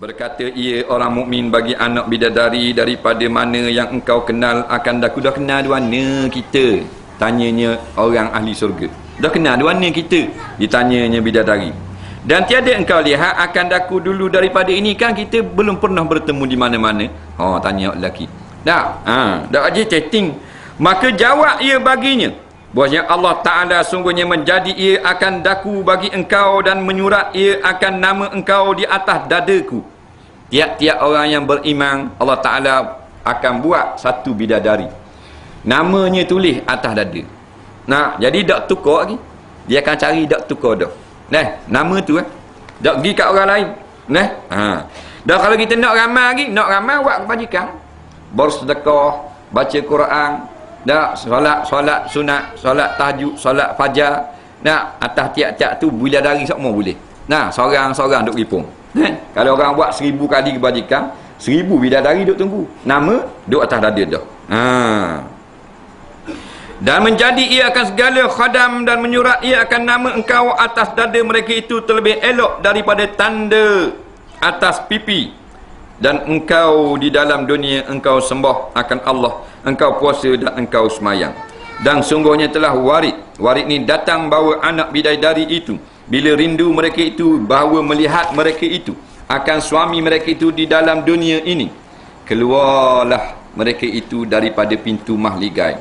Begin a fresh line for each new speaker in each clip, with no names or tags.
Berkata ia orang mukmin bagi anak bidadari daripada mana yang engkau kenal akan dah kenal di mana kita. Tanyanya orang ahli surga. Dah kenal di mana kita? Ditanyanya bidadari. Dan tiada engkau lihat akan daku dulu daripada ini kan kita belum pernah bertemu di mana-mana. Oh tanya lelaki. Dah. Ha, dah aja chatting. Maka jawab ia baginya. Bahasanya Allah Ta'ala sungguhnya menjadi ia akan daku bagi engkau dan menyurat ia akan nama engkau di atas dadaku. Tiap-tiap orang yang beriman, Allah Ta'ala akan buat satu bidadari. Namanya tulis atas dada. Nah, jadi tak tukar lagi. Dia akan cari tak tukar dah. Nah, nama tu eh. Tak pergi kat orang lain. Nah, ha. Dan kalau kita nak ramal lagi, nak ramal buat kebajikan. Bersedekah, baca Quran, Dah solat solat sunat, solat tahajud, solat fajar. Nah, atas tiap-tiap tu bila dari semua boleh. Nah, seorang-seorang duk ripung. Eh? Kalau orang buat seribu kali kebajikan, seribu bidadari duk tunggu. Nama duk atas dada dah. Ha. Dan menjadi ia akan segala khadam dan menyurat ia akan nama engkau atas dada mereka itu terlebih elok daripada tanda atas pipi dan engkau di dalam dunia engkau sembah akan Allah. Engkau puasa dan engkau semayang. Dan sungguhnya telah warid. Warid ni datang bawa anak bidadari itu. Bila rindu mereka itu bahawa melihat mereka itu. Akan suami mereka itu di dalam dunia ini. Keluarlah mereka itu daripada pintu mahligai.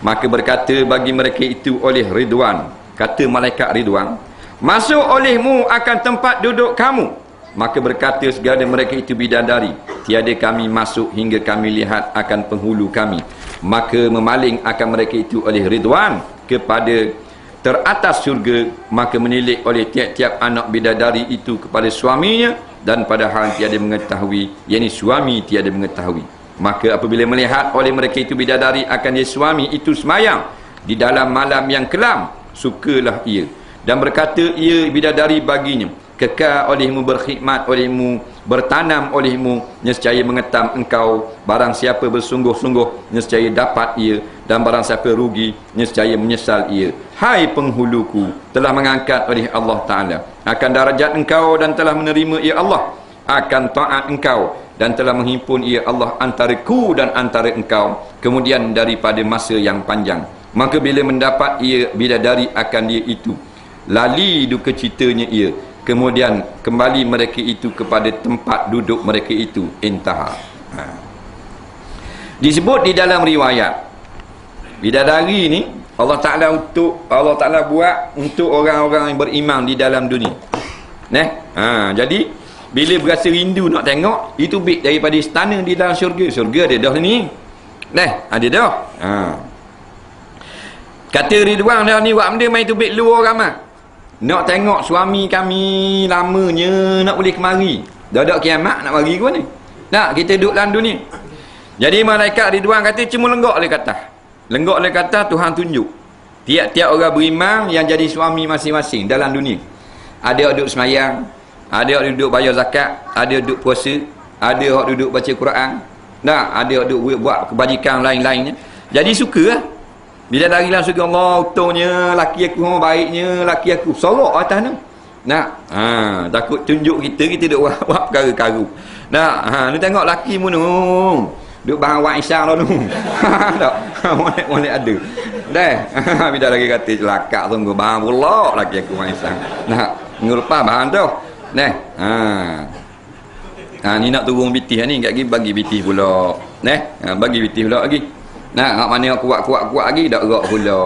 Maka berkata bagi mereka itu oleh Ridwan. Kata malaikat Ridwan masuk olehmu akan tempat duduk kamu Maka berkata segala mereka itu bidadari Tiada kami masuk hingga kami lihat akan penghulu kami. Maka memaling akan mereka itu oleh Ridwan Kepada teratas syurga Maka menilik oleh tiap-tiap anak bidadari itu kepada suaminya Dan pada hal tiada mengetahui Yang suami tiada mengetahui. Maka apabila melihat oleh mereka itu bidadari Akan dia suami itu semayang Di dalam malam yang kelam. Sukalah ia Dan berkata ia bidadari baginya kekal olehmu berkhidmat olehmu bertanam olehmu nescaya mengetam engkau. Barang siapa bersungguh-sungguh nescaya dapat ia. Dan barang siapa rugi nescaya menyesal ia. Hai penghuluku telah mengangkat oleh Allah Ta'ala. Akan darajat engkau dan telah menerima ia Allah. Akan taat engkau dan telah menghimpun ia Allah antara ku dan antara engkau. Kemudian daripada masa yang panjang. Maka bila mendapat ia bidadari akan dia itu lali duka citanya ia kemudian kembali mereka itu kepada tempat duduk mereka itu intaha. Ha. disebut di dalam riwayat bidadari ni Allah Ta'ala untuk Allah Ta'ala buat untuk orang-orang yang beriman di dalam dunia. Neh, ha, jadi bila berasa rindu nak tengok itu bit daripada istana di dalam syurga. Syurga ada dah ni. Neh, ada dah. Ha. kata Ridwan dah ni buat benda main tu bit luar ramai nak tengok suami kami lamanya nak boleh kemari. Dah ada kiamat nak bagi ke ni? Nak kita duduk dalam dunia. Jadi malaikat Ridwan kata cuma lenggok oleh kata. Lenggok oleh kata Tuhan tunjuk. Tiap-tiap orang beriman yang jadi suami masing-masing dalam dunia. Ada yang duduk semayang, ada yang duduk bayar zakat, ada yang duduk puasa, ada yang duduk baca Quran. Nah, ada yang duduk buat kebajikan lain-lainnya. Jadi suka lah. Bila dari lah suka Allah utuhnya laki aku orang baiknya laki aku sorok atas tu. Nak. Ha, takut tunjuk kita kita duk buat, buat perkara karu. Nak. Ha, ni tengok laki mu nu. Duk bahan wa Aisyah lah tu. Tak. Molek ada. Dah. Bila lagi kata celaka sungguh bahan pula laki aku wa Aisyah. Nak. Ngulpa bahan tu. Dah. Ha. Ha, ni nak turun bitih ni, lagi bagi bitih pula. Nah, ha, bagi bitih pula lagi. Nah, hak mana kuat-kuat-kuat lagi dak gerak pula.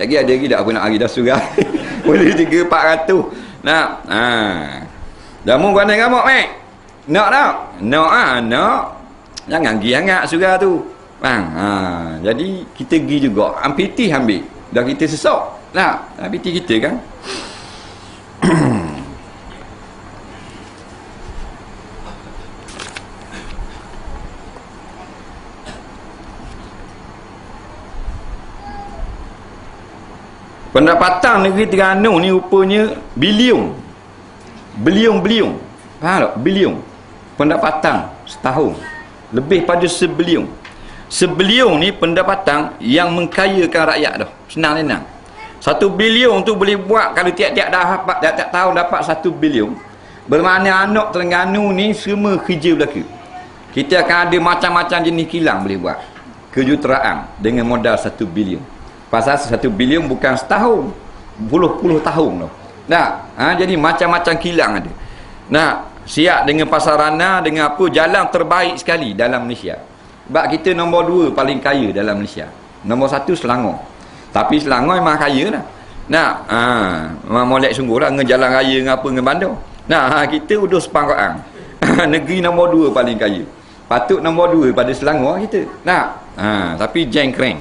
Lagi ada lagi dak apa nak lagi dah surah. Boleh 3 400. Nah, ha. Dah mu gana gamak mek. Nak tak? Nak ah, nak. Jangan gi sangat surah tu. Bang, ha. Jadi kita gi juga. Ampiti ambil. Dah kita sesak. Nah, ampiti kita kan. Pendapatan negeri Terengganu ni rupanya bilion. Bilion-bilion. Faham tak? Bilion. Pendapatan setahun. Lebih pada sebilion. Sebilion ni pendapatan yang mengkayakan rakyat dah. Senang-senang. Satu bilion tu boleh buat kalau tiap-tiap dapat tiap-tiap tahun dapat satu bilion. Bermakna anak Terengganu ni semua kerja belaka. Kita akan ada macam-macam jenis kilang boleh buat. Kejuteraan dengan modal 1 bilion. Pasal 1 bilion bukan setahun. Puluh-puluh tahun tu. Nah, ha, jadi macam-macam kilang ada. Nah, siap dengan pasarana dengan apa jalan terbaik sekali dalam Malaysia. Sebab kita nombor dua paling kaya dalam Malaysia. Nombor satu Selangor. Tapi Selangor memang kaya lah. Nah, ha, memang molek sungguh lah dengan jalan raya dengan apa dengan bandar. Nah, ha, kita udah sepangkaan. Negeri nombor dua paling kaya. Patut nombor dua pada Selangor kita. Nah, ha, tapi jeng kreng.